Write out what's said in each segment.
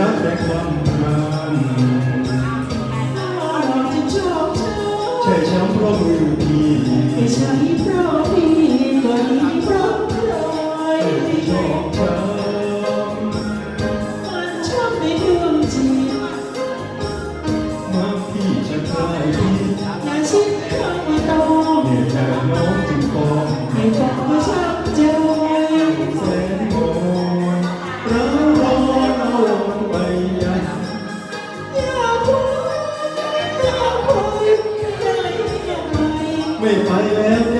รักแต่ความรัน ชอบในดวงจิตมักพี่จะคลายพี่อย่าชิดเข้ามาตองเหตุแต่น้องจึงฟ้องให้บอกว่าชักใจแสนโมนร้าวร้อนเอาไปยังอย่าพูดอย่าพูดอย่าอย่าไปไม่ไปแล้ว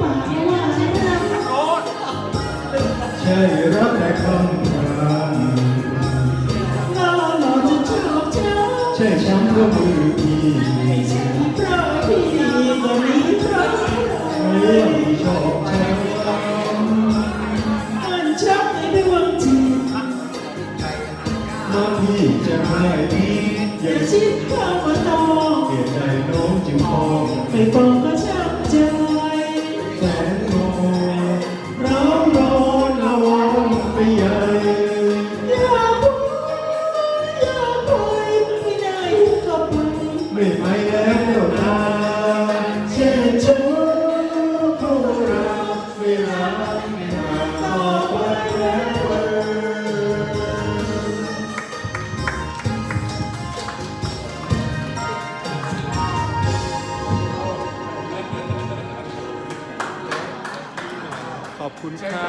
ป่าว่ารักใช่รักแต่คำรันเราหล่อจะชอบเธอใช่ช้ำเพราะมือพี่ไม่ใช่เพราะพี่ก็มีเพราะไม่ชอบ ไม่ไปแล้วนะเชิญชวนผู้รักไม่รักไม่รักต่อไปแล้วขอบคุณครับ